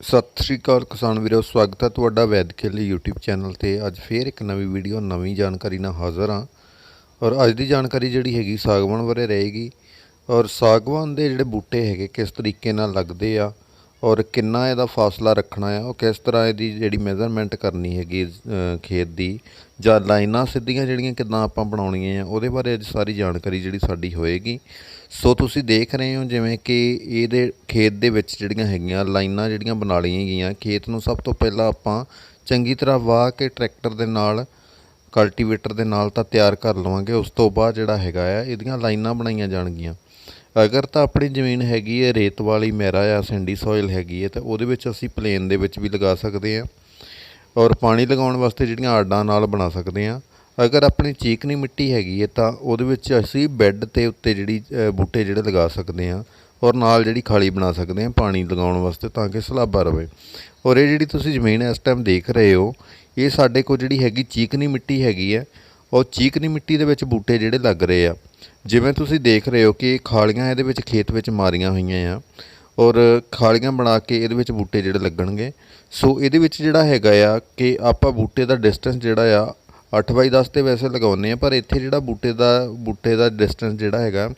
ਸਤਿ ਸ਼੍ਰੀ ਅਕਾਲ ਕਿਸਾਨ ਵੀਰੋ, ਸਵਾਗਤ ਹੈ ਤੁਹਾਡਾ ਵੈਦ ਖੇਲੀ YouTube ਚੈਨਲ ਤੇ। ਅੱਜ ਫੇਰ ਇੱਕ ਨਵੀਂ ਵੀਡੀਓ ਨਵੀਂ ਜਾਣਕਾਰੀ ਨਾਲ ਹਾਜ਼ਰ ਹਾਂ। ਔਰ ਅੱਜ ਦੀ ਜਾਣਕਾਰੀ ਜਿਹੜੀ ਹੈਗੀ, ਸਾਗਵਾਨ ਬਾਰੇ ਰਹੇਗੀ। ਔਰ ਸਾਗਵਾਨ ਦੇ ਜਿਹੜੇ ਬੂਟੇ ਹੈਗੇ, ਕਿਸ ਤਰੀਕੇ ਨਾਲ ਲੱਗਦੇ ਆ ਔਰ ਕਿੰਨਾ ਇਹਦਾ ਫਾਸਲਾ ਰੱਖਣਾ ਆ ਉਹ ਕਿਸ ਤਰ੍ਹਾਂ ਇਹਦੀ ਜਿਹੜੀ ਮੈਜ਼ਰਮੈਂਟ ਕਰਨੀ ਹੈਗੀ ਖੇਤ ਦੀ, ਜਾਂ ਲਾਈਨਾਂ ਸਿੱਧੀਆਂ ਜਿਹੜੀਆਂ ਕਿੱਦਾਂ ਆਪਾਂ ਬਣਾਉਣੀਆਂ ਆ ਉਹਦੇ ਬਾਰੇ ਅੱਜ ਸਾਰੀ ਜਾਣਕਾਰੀ ਜਿਹੜੀ ਸਾਡੀ ਹੋਏਗੀ। ਸੋ ਤੁਸੀਂ ਦੇਖ ਰਹੇ ਹੋ ਜਿਵੇਂ ਕਿ ਇਹਦੇ ਖੇਤ ਦੇ ਵਿੱਚ ਜਿਹੜੀਆਂ ਹੈਗੀਆਂ, ਲਾਈਨਾਂ ਜਿਹੜੀਆਂ ਬਣਾ ਲਈਆਂ ਗਈਆਂ, ਖੇਤ ਨੂੰ ਸਭ ਤੋਂ ਪਹਿਲਾਂ ਆਪਾਂ ਚੰਗੀ ਤਰ੍ਹਾਂ ਵਾਹ ਕੇ ਟਰੈਕਟਰ ਦੇ ਨਾਲ ਕਲਟੀਵੇਟਰ ਦੇ ਨਾਲ ਤਾਂ ਤਿਆਰ ਕਰ ਲਵਾਂਗੇ, ਉਸ ਤੋਂ ਬਾਅਦ ਜਿਹੜਾ ਹੈਗਾ ਆ ਇਹਦੀਆਂ ਲਾਈਨਾਂ ਬਣਾਈਆਂ ਜਾਣਗੀਆਂ। ਅਗਰ ਤਾਂ ਆਪਣੀ ਜ਼ਮੀਨ ਹੈਗੀ ਹੈ ਰੇਤ ਵਾਲੀ ਮੈਰਾ ਜਾਂ ਸਿੰਡੀ ਸੋਇਲ ਹੈਗੀ ਹੈ, ਤਾਂ ਉਹਦੇ ਵਿੱਚ ਅਸੀਂ ਪਲੇਨ ਦੇ ਵਿੱਚ ਵੀ ਲਗਾ ਸਕਦੇ ਹਾਂ ਔਰ ਪਾਣੀ ਲਗਾਉਣ ਵਾਸਤੇ ਜਿਹੜੀਆਂ ਆੜਾਂ ਨਾਲ ਬਣਾ ਸਕਦੇ ਹਾਂ। ਅਗਰ ਆਪਣੀ ਚੀਕਨੀ ਮਿੱਟੀ ਹੈਗੀ ਹੈ ਤਾਂ ਉਹਦੇ ਵਿੱਚ ਅਸੀਂ ਬੈੱਡ ਤੇ ਉੱਤੇ ਜਿਹੜੀ ਬੂਟੇ ਜਿਹੜੇ ਲਗਾ ਸਕਦੇ ਹਾਂ ਔਰ ਨਾਲ ਜਿਹੜੀ ਖਾਲੀ ਬਣਾ ਸਕਦੇ ਹਾਂ ਪਾਣੀ ਲਗਾਉਣ ਵਾਸਤੇ ਤਾਂ ਕਿ ਸਲਾਬਾ ਰਵੇ। ਔਰ ਇਹ ਜਿਹੜੀ ਤੁਸੀਂ ਜ਼ਮੀਨ ਇਸ ਟਾਈਮ ਦੇਖ ਰਹੇ ਹੋ, ਇਹ ਸਾਡੇ ਕੋਲ ਜਿਹੜੀ ਹੈਗੀ ਚੀਕਨੀ ਮਿੱਟੀ ਹੈਗੀ ਹੈ, ਉਹ ਚੀਕਨੀ ਮਿੱਟੀ ਦੇ ਵਿੱਚ ਬੂਟੇ ਜਿਹੜੇ ਲੱਗ ਰਹੇ ਆ। ਜਿਵੇਂ ਤੁਸੀਂ ਦੇਖ ਰਹੇ ਹੋ ਕਿ ਖਾਲੀਆਂ ਇਹਦੇ ਵਿੱਚ ਖੇਤ ਵਿੱਚ ਮਾਰੀਆਂ ਹੋਈਆਂ ਆ ਔਰ ਖਾਲੀਆਂ ਬਣਾ ਕੇ ਇਹਦੇ ਵਿੱਚ ਬੂਟੇ ਜਿਹੜੇ ਲੱਗਣਗੇ। ਸੋ ਇਹਦੇ ਵਿੱਚ ਜਿਹੜਾ ਹੈਗਾ ਆ ਕਿ ਆਪਾਂ ਬੂਟੇ ਦਾ ਡਿਸਟੈਂਸ ਜਿਹੜਾ ਆ 8 ਬਾਈ 10 ਤੇ ਵੈਸੇ ਲਗਾਉਂਦੇ ਆ ਪਰ ਇੱਥੇ ਜਿਹੜਾ ਬੂਟੇ ਦਾ ਬੂਟੇ ਦਾ ਡਿਸਟੈਂਸ ਜਿਹੜਾ ਹੈਗਾ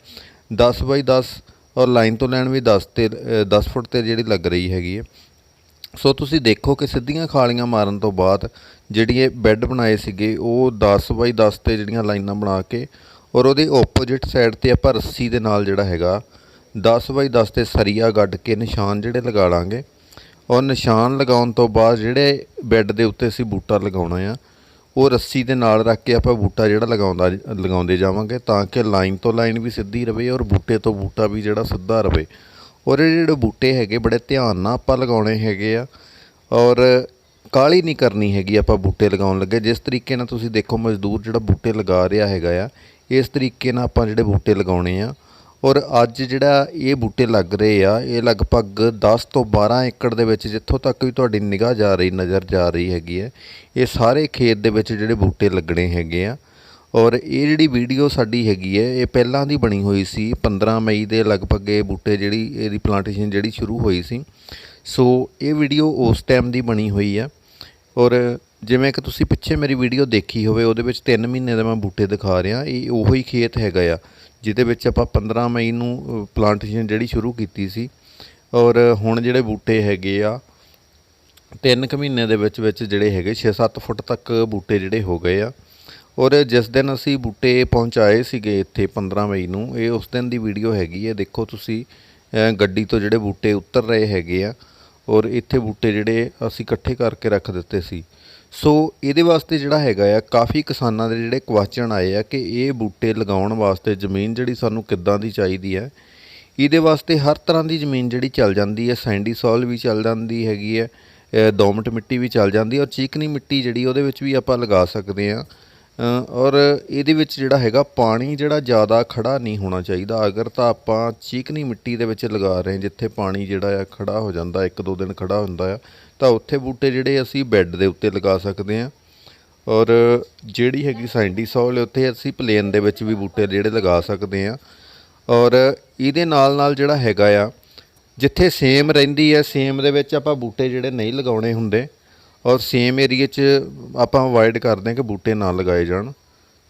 10 ਬਾਈ 10 ਔਰ ਲਾਈਨ ਤੋਂ ਲਾਈਨ ਵੀ 10 ਤੇ ਅ, 10 ਫੁੱਟ ਤੇ ਜਿਹੜੀ ਲੱਗ ਰਹੀ ਹੈਗੀ ਹੈ ਸੋ ਤੁਸੀਂ ਦੇਖੋ ਕਿ ਸਿੱਧੀਆਂ ਖਾਲੀਆਂ ਮਾਰਨ ਤੋਂ ਬਾਅਦ ਜਿਹੜੀ ਇਹ ਬੈੱਡ ਬਣਾਏ ਸੀਗੇ ਉਹ 10 ਬਾਈ 10 ਤੇ ਜਿਹੜੀਆਂ ਲਾਈਨਾਂ ਬਣਾ ਕੇ ਔਰ ਉਹਦੇ ਆਪੋਜੀਟ ਸਾਈਡ ਤੇ ਆਪਾਂ ਰੱਸੀ ਦੇ ਨਾਲ ਜਿਹੜਾ ਹੈਗਾ 10 ਬਾਈ 10 ਤੇ ਸਰੀਆ ਗੱਡ ਕੇ ਨਿਸ਼ਾਨ ਜਿਹੜੇ ਲਗਾ ਲਾਂਗੇ। ਔਰ ਨਿਸ਼ਾਨ ਲਗਾਉਣ ਤੋਂ ਬਾਅਦ ਜਿਹੜੇ ਬੈੱਡ ਦੇ ਉੱਤੇ ਅਸੀਂ ਬੂਟਾ ਲਗਾਉਣਾ ਆ, ਉਹ ਰੱਸੀ ਦੇ ਨਾਲ ਰੱਖ ਕੇ ਆਪਾਂ ਬੂਟਾ ਜਿਹੜਾ ਲਗਾਉਂਦਾ, ਲਗਾਉਂਦੇ ਜਾਵਾਂਗੇ ਤਾਂ ਕਿ ਲਾਈਨ ਤੋਂ ਲਾਈਨ ਵੀ ਸਿੱਧੀ ਰਵੇ ਔਰ ਬੂਟੇ ਤੋਂ ਬੂਟਾ ਵੀ ਜਿਹੜਾ ਸਿੱਧਾ ਰਵੇ। ਔਰ ਇਹ ਜਿਹੜੇ ਬੂਟੇ ਹੈਗੇ ਬੜੇ ਧਿਆਨ ਨਾਲ ਆਪਾਂ ਲਗਾਉਣੇ ਹੈਗੇ ਆ। ਔਰ ਕਾਲੀ ਨਹੀਂ ਕਰਨੀ ਹੈਗੀ ਆਪਾਂ ਬੂਟੇ ਲਗਾਉਣ ਲੱਗੇ। ਜਿਸ ਤਰੀਕੇ ਨਾਲ ਤੁਸੀਂ ਦੇਖੋ ਮਜ਼ਦੂਰ ਜਿਹੜਾ ਬੂਟੇ ਲਗਾ ਰਿਹਾ ਹੈਗਾ ਆ ਇਸ ਤਰੀਕੇ ਨਾਲ ਆਪਾਂ ਜਿਹੜੇ ਬੂਟੇ ਲਗਾਉਣੇ ਆ ਔਰ ਅੱਜ ਜਿਹੜਾ ਇਹ ਬੂਟੇ ਲੱਗ ਰਹੇ ਆ, ਇਹ ਲਗਭਗ 10 ਤੋਂ 12 ਏਕੜ ਦੇ ਵਿੱਚ ਜਿੱਥੋਂ ਤੱਕ ਵੀ ਤੁਹਾਡੀ ਨਿਗਾਹ ਜਾ ਰਹੀ, ਨਜ਼ਰ ਜਾ ਰਹੀ ਹੈਗੀ ਹੈ, ਇਹ ਸਾਰੇ ਖੇਤ ਦੇ ਵਿੱਚ ਜਿਹੜੇ ਬੂਟੇ ਲੱਗਣੇ ਹੈਗੇ ਆ। ਔਰ ਇਹ ਜਿਹੜੀ ਵੀਡੀਓ ਸਾਡੀ ਹੈਗੀ ਹੈ, ਇਹ ਪਹਿਲਾਂ ਦੀ ਬਣੀ ਹੋਈ ਸੀ 15 ਮਈ ਦੇ ਲਗਭਗ ਇਹ ਬੂਟੇ ਜਿਹੜੀ, ਇਹਦੀ ਪਲਾਂਟੇਸ਼ਨ ਜਿਹੜੀ ਸ਼ੁਰੂ ਹੋਈ ਸੀ। ਸੋ ਇਹ ਵੀਡੀਓ ਉਸ ਟਾਈਮ ਦੀ ਬਣੀ ਹੋਈ ਆ। ਔਰ ਜਿਵੇਂ ਕਿ ਤੁਸੀਂ ਪਿੱਛੇ ਮੇਰੀ ਵੀਡੀਓ ਦੇਖੀ ਹੋਵੇ, ਉਹਦੇ ਵਿੱਚ 3 ਮਹੀਨੇ ਦਾ ਮੈਂ ਬੂਟੇ ਦਿਖਾ ਰਿਹਾ, ਇਹ ਉਹੀ ਖੇਤ ਹੈਗਾ ਆ, ਜਿਹਦੇ ਵਿੱਚ ਆਪਾਂ 15 ਮਈ ਨੂੰ ਪਲਾਂਟੇਸ਼ਨ ਜਿਹੜੀ ਸ਼ੁਰੂ ਕੀਤੀ ਸੀ। ਔਰ ਹੁਣ ਜਿਹੜੇ ਬੂਟੇ ਹੈਗੇ ਆ, ਤਿੰਨ ਕੁ ਮਹੀਨੇ ਦੇ ਵਿੱਚ ਵਿੱਚ ਜਿਹੜੇ ਹੈਗੇ 6-7 ਫੁੱਟ ਤੱਕ ਬੂਟੇ ਜਿਹੜੇ ਹੋ ਗਏ ਆ। ਔਰ ਜਿਸ ਦਿਨ ਅਸੀਂ ਬੂਟੇ ਪਹੁੰਚਾਏ ਸੀਗੇ ਇੱਥੇ 15 ਮਈ ਨੂੰ, ਇਹ ਉਸ ਦਿਨ ਦੀ ਵੀਡੀਓ ਹੈਗੀ ਹੈ ਦੇਖੋ ਤੁਸੀਂ ਗੱਡੀ ਤੋਂ ਜਿਹੜੇ ਬੂਟੇ ਉਤਰ ਰਹੇ ਹੈਗੇ ਆ, ਔਰ ਇੱਥੇ ਬੂਟੇ ਜਿਹੜੇ ਅਸੀਂ ਇਕੱਠੇ ਕਰਕੇ ਰੱਖ ਦਿੱਤੇ ਸੀ। ਸੋ ਇਹਦੇ ਵਾਸਤੇ ਜਿਹੜਾ ਹੈਗਾ ਆ, ਕਾਫੀ ਕਿਸਾਨਾਂ ਦੇ ਜਿਹੜੇ ਕੁਐਸਚਨ ਆਏ ਆ ਕਿ ਇਹ ਬੂਟੇ ਲਗਾਉਣ ਵਾਸਤੇ ਜ਼ਮੀਨ ਜਿਹੜੀ ਸਾਨੂੰ ਕਿੱਦਾਂ ਦੀ ਚਾਹੀਦੀ ਹੈ। ਇਹਦੇ ਵਾਸਤੇ ਹਰ ਤਰ੍ਹਾਂ ਦੀ ਜ਼ਮੀਨ ਜਿਹੜੀ ਚੱਲ ਜਾਂਦੀ ਹੈ, ਸੈਂਡੀ ਸੋਇਲ ਵੀ ਚੱਲ ਜਾਂਦੀ ਹੈਗੀ ਹੈ ਦੋਮਟ ਮਿੱਟੀ ਵੀ ਚੱਲ ਜਾਂਦੀ ਹੈ ਔਰ ਚੀਕਨੀ ਮਿੱਟੀ ਜਿਹੜੀ ਉਹਦੇ ਵਿੱਚ ਵੀ ਆਪਾਂ ਲਗਾ ਸਕਦੇ ਹਾਂ। ਔਰ ਇਹਦੇ ਵਿੱਚ ਜਿਹੜਾ ਹੈਗਾ ਪਾਣੀ ਜਿਹੜਾ ਜ਼ਿਆਦਾ ਖੜਾ ਨਹੀਂ ਹੋਣਾ ਚਾਹੀਦਾ। ਅਗਰ ਤਾਂ ਆਪਾਂ ਚੀਕਨੀ ਮਿੱਟੀ ਦੇ ਵਿੱਚ ਲਗਾ ਰਹੇ ਜਿੱਥੇ ਪਾਣੀ ਜਿਹੜਾ ਆ ਖੜਾ ਹੋ ਜਾਂਦਾ, ਇੱਕ ਦੋ ਦਿਨ ਖੜਾ ਹੁੰਦਾ ਆ, ਤਾਂ ਉੱਥੇ ਬੂਟੇ ਜਿਹੜੇ ਅਸੀਂ ਬੈੱਡ ਦੇ ਉੱਤੇ ਲਗਾ ਸਕਦੇ ਹਾਂ। ਔਰ ਜਿਹੜੀ ਹੈਗੀ ਸੈਂਡੀ ਸੌਲ ਉੱਥੇ ਅਸੀਂ ਪਲੇਨ ਦੇ ਵਿੱਚ ਵੀ ਬੂਟੇ ਜਿਹੜੇ ਲਗਾ ਸਕਦੇ ਹਾਂ। ਔਰ ਇਹਦੇ ਨਾਲ ਨਾਲ ਜਿਹੜਾ ਹੈਗਾ ਆ, ਜਿੱਥੇ ਸੇਮ ਰਹਿੰਦੀ ਹੈ ਸੇਮ ਦੇ ਵਿੱਚ ਆਪਾਂ ਬੂਟੇ ਜਿਹੜੇ ਨਹੀਂ ਲਗਾਉਣੇ ਹੁੰਦੇ ਔਰ ਸੇਮ ਏਰੀਏ 'ਚ ਆਪਾਂ ਅਵੋਇਡ ਕਰਦੇ ਹਾਂ ਕਿ ਬੂਟੇ ਨਾ ਲਗਾਏ ਜਾਣ।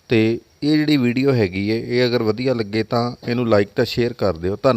ਤੇ ਇਹ ਜਿਹੜੀ ਵੀਡੀਓ ਹੈਗੀ ਹੈ, ਇਹ ਅਗਰ ਵਧੀਆ ਲੱਗੇ ਤਾਂ ਇਹਨੂੰ ਲਾਈਕ ਤਾਂ ਸ਼ੇਅਰ ਕਰ ਦਿਓ। ਧੰਨਵਾਦ।